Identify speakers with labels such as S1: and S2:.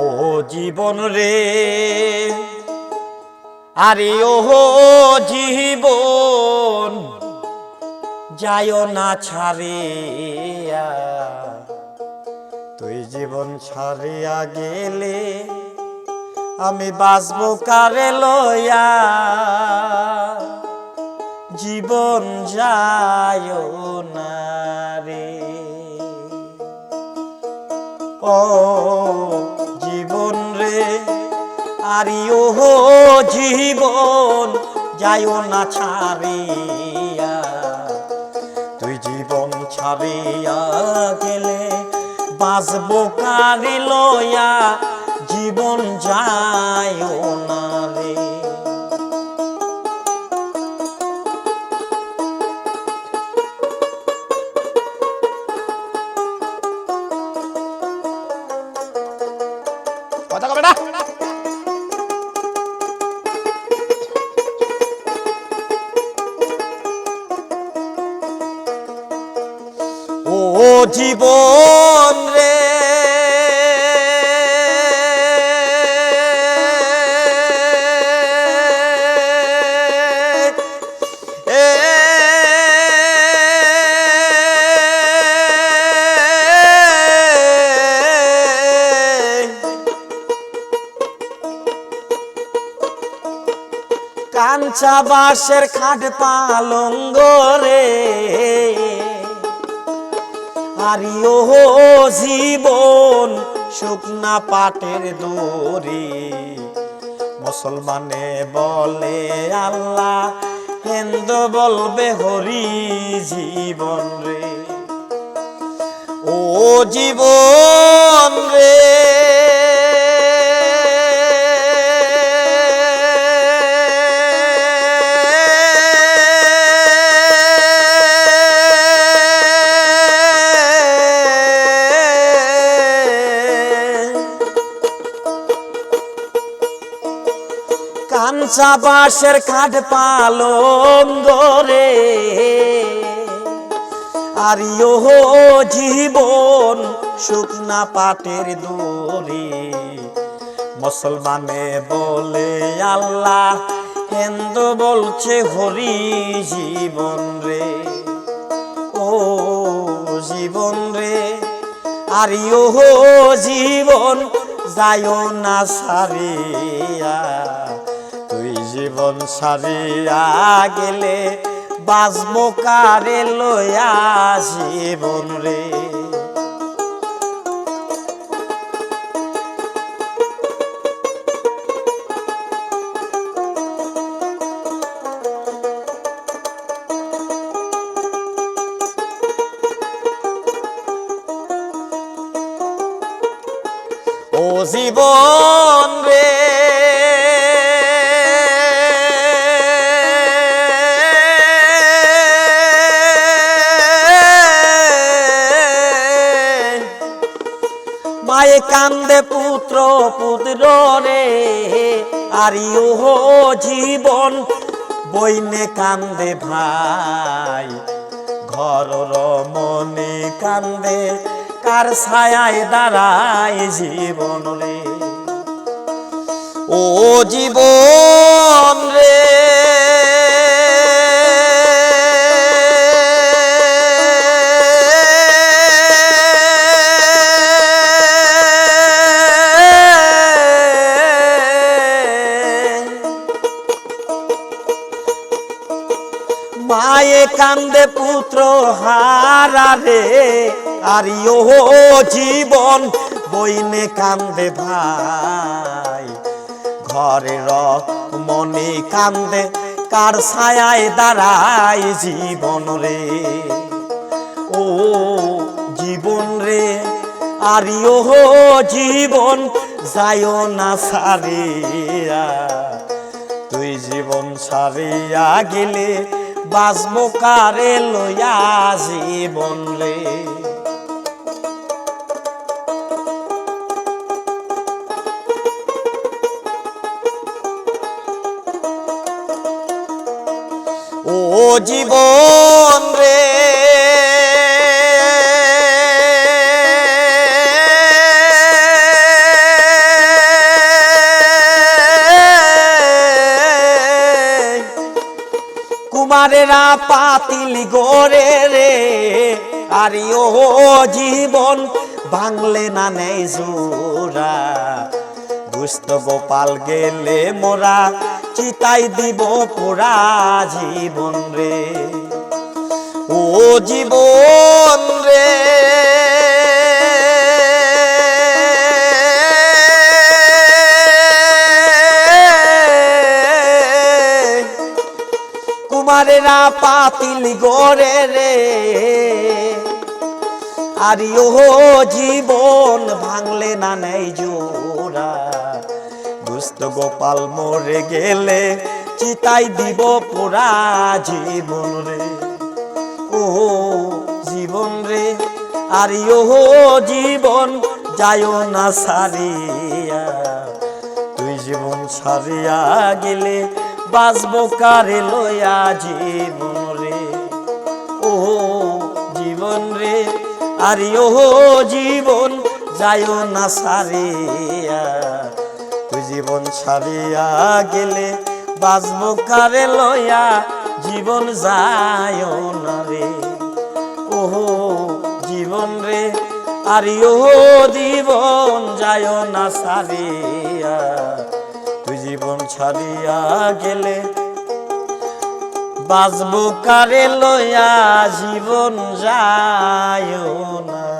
S1: ও জীবন রে, আরে ও জীবন, যায় না ছাড়িয়া। তুই জীবন ছাড়িয়া গেলে আমি বাঁচবো কারে লয়া জীবন যায় না রে। ও জীবন রে আরি ও জীবন যায় না ছাড়িয়া। তুই জীবন ছাড়িয়া গেলে বাঁচবো কারে লয়া, জীবন যায় না
S2: কথা কবে না?
S1: ও জীবন কাঞ্চা বাঁশের খাট পালঙ্গ রে। আরি ও জীবন শুকনা পাটের দড়ি। মুসলমানে বলে আল্লাহ, হিন্দু বলবে হরি জীবন রে। ও জীবন রে। কাঞ্চা বাঁশের কাঠ পালঙ্গ রে আর জীবন শুকনা পাটের দড়ি মুসলমানে বলে আল্লাহ, হিন্দু বলছে হরি জীবন রে। ও জীবন রে, আর জীবন যায় না সারিয়া। জীবন সারিয়া গেলে বাজবো কারে লয়া জীবন রে। ও জীবন রে কান্দে পুত্র পুত্র রে আরি ও জীবন। বইনে কান্দে ভাই ঘর মনে কান্দে, কার ছায়ায় দাঁড়ায় জীবন রে। ও জীবন রে কান্দে পুত্র হারা রে, আর ও জীবন বইনে কান্দে ভাই। ঘরের মনে কান্দে, কার ছায়ায় দাঁড়ায় জীবন রে। ও জীবন রে, আর ও জীবন যায় না সারিয়া তুই জীবন সারিয়া গেলে বাজবো কারে লইয়া জীবন রে। ও জীবন রে। কুমারেরা পাতিল গোরে রে। আর ও জীবন বাংলে না নেই জোরা দুস্থ গোপাল গেলে মোরা, চিতাই দিব পুরা জীবন রে। ও জীবন রে। কুমারেরা পাতিল গোরে রে। আর ও জীবন ভাঙলে না নেই জোড়া। দুস্থ গোপাল মরে গেলে চিতাই দিব পুরা জীবন রে। ও জীবন রে, আর ও জীবন যায় না সারিয়া। তুই জীবন সারিয়া গেলে বাঁচবো কারে লয়া জীবন রে? ও জীবন রে, আর ও জীবন যায় না সারিয়া তুই জীবন ছাড়িয়া গেলে বাঁচবো কারে লয়া জীবন যায় না রে। ও জীবন রে, আর ও জীবন যায় না সারিয়া জীবন ছাড়িয়া গেলে বাজবো কারে লয়া জীবন যায় না।